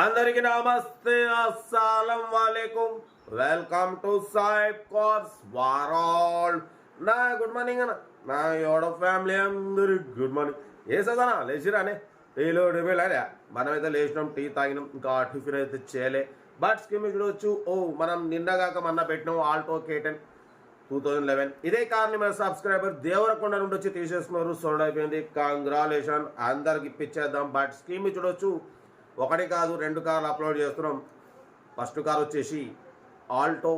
అందరికి నమస్తే అస్సలం వాలేకుం. వెల్కమ్ టు సాయిబ్ కోర్స్ వారాల్. నా గుడ్ మార్నింగ్ అన్న. నా ఎవడ ఫ్యామిలీ అందరి గుడ్ మార్నింగ్. ఏ లేచిరానే? టీలో డిబేలా మనమైతే లేచినాం టీ తాగినాం ఇంకా టిఫిన్ అయితే చేయలే. బట్ స్కీమ్ చూడవచ్చు ఓ మనం నిన్నగాక మొన్న పెట్టినాం Alto K ten two thousand eleven. ఇదే కార్ని మన సబ్స్క్రైబర్ దేవరకొండ నుండి వచ్చి తీసేసుకున్నారు. సోల్డ్ అయిపోయింది. కంగ్రాలేషన్. అందరికి ఇప్పించేద్దాం బట్ స్కీమ్ చూడొచ్చు. ఒకటి కాదు రెండు కార్లు అప్లోడ్ చేస్తున్నాం. ఫస్ట్ కార్ వచ్చేసి Alto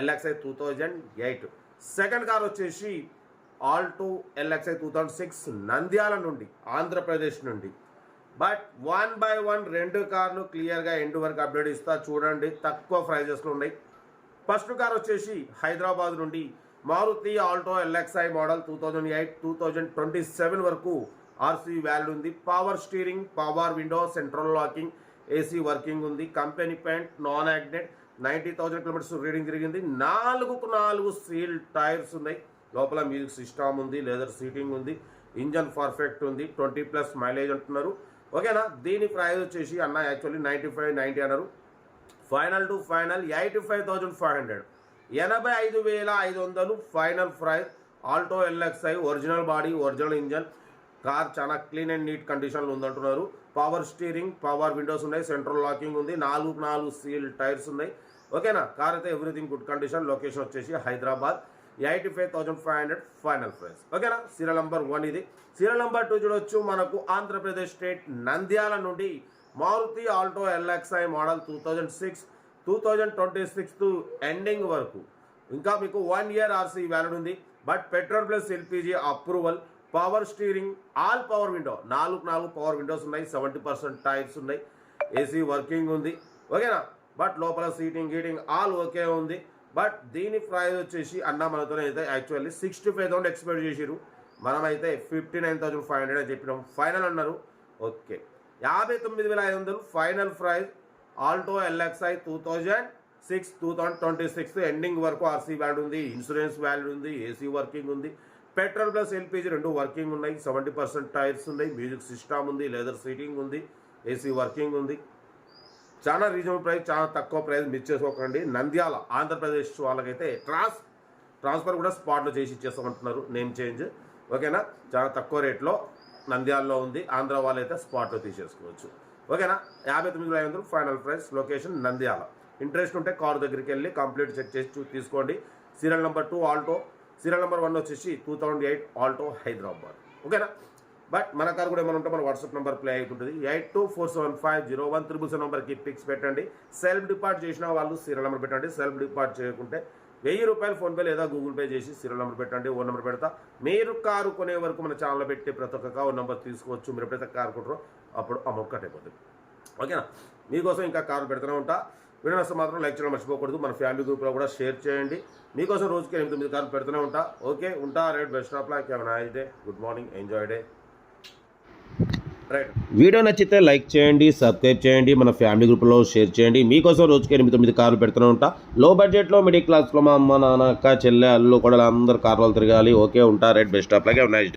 LXI two thousand eight. Second car వచ్చేసి Alto LXI two thousand six Nandyal నుండి ఆంధ్రప్రదేశ్ నుండి. బట్ వన్ బై వన్ రెండు కార్లు క్లియర్గా ఎండ్ వరకు అప్డేట్ ఇస్తా చూడండి. తక్కువ ప్రైజెస్లో ఉన్నాయి. ఫస్ట్ కార్ వచ్చేసి హైదరాబాద్ నుండి Maruti Alto LXI model two thousand eight two thousand twenty seven వరకు ఆర్సీ వ్యాల్యూ ఉంది power steering power window central locking AC working ఉంది company paint non accident ninety thousand kilometres reading తిరిగింది నాలుగుకు నాలుగు seal tyres ఉన్నాయి. లోపల music system ఉంది leather seating ఉంది ఇంజన్ పర్ఫెక్ట్ ఉంది ట్వంటీ ప్లస్ మైలేజ్ అంటున్నారు. ఓకేనా? దీని ప్రైస్ వచ్చేసి అన్న యాక్చువల్లీ నైంటీ ఫైవ్ నైంటీ అన్నారు. Final to final eighty five thousand five hundred ఎనభై ఐదు వేల ఐదు వందలు final price Alto LXI original body original engine car చాలా క్లీన్ అండ్ నీట్ కండిషన్లో ఉందంటున్నారు. పవర్ స్టీరింగ్ పవర్ విండోస్ ఉన్నాయి సెంట్రల్ లాకింగ్ ఉంది నాలుగు నాలుగు సీల్ టైర్స్ ఉన్నాయి. ఓకేనా? కార్ అయితే ఎవ్రీథింగ్ గుడ్ కండిషన్ లొకేషన్ వచ్చేసి Hyderabad. Eighty five thousand five hundred final price. ఓకేనా? సీరియల్ నెంబర్ వన్ ఇది. సీరియల్ నెంబర్ టూ చూడొచ్చు. మనకు ఆంధ్రప్రదేశ్ స్టేట్ నంద్యాల నుండి Maruti Alto LXI model two thousand six two thousand twenty six ending వరకు. ఇంకా మీకు one year RC valid ఉంది. But petrol plus LPG approval. Power steering all power window నాలుగు నాలుగు పవర్ విండోస్ ఉన్నాయి. సెవెంటీ పర్సెంట్ టైర్స్ ఉన్నాయి. AC working ఉంది. ఓకేనా బట్ లోపల సీటింగ్ గీటింగ్ ఆల్ ఓకే ఉంది. బట్ దీని ప్రైస్ వచ్చేసి అన్న మనతో అయితే actually sixty five thousand expect చేసిరు మనమైతే fifty nine thousand five hundred అని చెప్పినాం. ఫైనల్ అన్నారు. ఓకే యాభై తొమ్మిది వేల ఐదు వందలు final price Alto LXI two thousand six two thousand twenty six ending వరకు ఆర్సీ వ్యాల్యూ ఉంది. ఇన్సూరెన్స్ వ్యాల్యూ ఉంది. ఏసీ వర్కింగ్ ఉంది. పెట్రోల్ ప్లస్ ఎల్పిజి రెండు వర్కింగ్ ఉన్నాయి. సెవెంటీ పర్సెంట్ టైర్స్ ఉన్నాయి. మ్యూజిక్ సిస్టమ్ ఉంది. లెదర్ సీటింగ్ ఉంది. ఏసీ వర్కింగ్ ఉంది. చాలా రీజనబుల్ ప్రైస్ చాలా తక్కువ ప్రైస్ మిస్ చేసుకోకండి. నంద్యాల ఆంధ్రప్రదేశ్ వాళ్ళకైతే ట్రాన్స్ ట్రాన్స్ఫర్ కూడా స్పాట్లో చేసి ఇచ్చేస్తామంటున్నారు. Name change. ఓకేనా? చాలా తక్కువ రేట్లో నంద్యాలలో ఉంది. ఆంధ్ర వాళ్ళైతే స్పాట్లో తీసేసుకోవచ్చు. ఓకేనా? యాభై తొమ్మిది వేల ఐదు వందలు final price. Location Nandyal. Interest ఉంటే కారు దగ్గరికి వెళ్ళి కంప్లీట్ చెక్ చేసి తీసుకోండి. Serial number two Alto serial number one వచ్చేసి two thousand eight Alto Hyderabad. ఓకేనా? బట్ మన కార్ కూడా ఏమైనా ఉంటే మన వాట్సాప్ నెంబర్ ప్లే అవుతుంటుంది eight two four seven five zero one triple seven నెంబర్కి పిక్స్ పెట్టండి. సెల్ఫ్ డిపార్ట్ చేసిన వాళ్ళు సీరియల్ నెంబర్ పెట్టండి. సెల్ఫ్ డిపార్ట్ చేయకుంటే వెయ్యి రూపాయలు ఫోన్పే లేదా గూగుల్ పే చేసి సీరియల్ నెంబర్ పెట్టండి. ఓ నెంబర్ పెడతా. మీరు కారు కొనే వరకు మన ఛానల్లో పెట్టి ప్రతి ఒక్క ఓ నెంబర్ తీసుకోవచ్చు. మీరు ఎప్పుడైతే కారు కొంటారో అప్పుడు అమౌంట్ కట్ అయిపోతుంది. ఓకేనా? మీకోసం ఇంకా కారు పెడుతూనే ఉంటా. వీడియో నష్టం మాత్రం లైక్ చేయడం మర్చిపోకూడదు. మన ఫ్యామిలీ గ్రూప్లో కూడా షేర్ చేయండి. మీకోసం రోజుకి ఎనిమిది తొమ్మిది కార్లు పెడుతూనే ఉంటా. ఓకే ఉంటా. Right best of luck. Have nice day. Good morning. Enjoy day. Right. Video నచ్చితే లైక్ చేయండి సబ్స్క్రైబ్ చేయండి మన ఫ్యామిలీ గ్రూప్లో షేర్ చేయండి. మీకోసం రోజుకి ఎనిమిది తొమ్మిది కార్లు పెడుతూనే ఉంటా. లో బడ్జెట్లో మిడిల్ క్లాస్లో మా అమ్మ నాన్న అక్క చెల్లె అల్లు కూడా అందరు కార్లు తిరగాలి. ఓకే ఉంటా. Right best of luck. Nice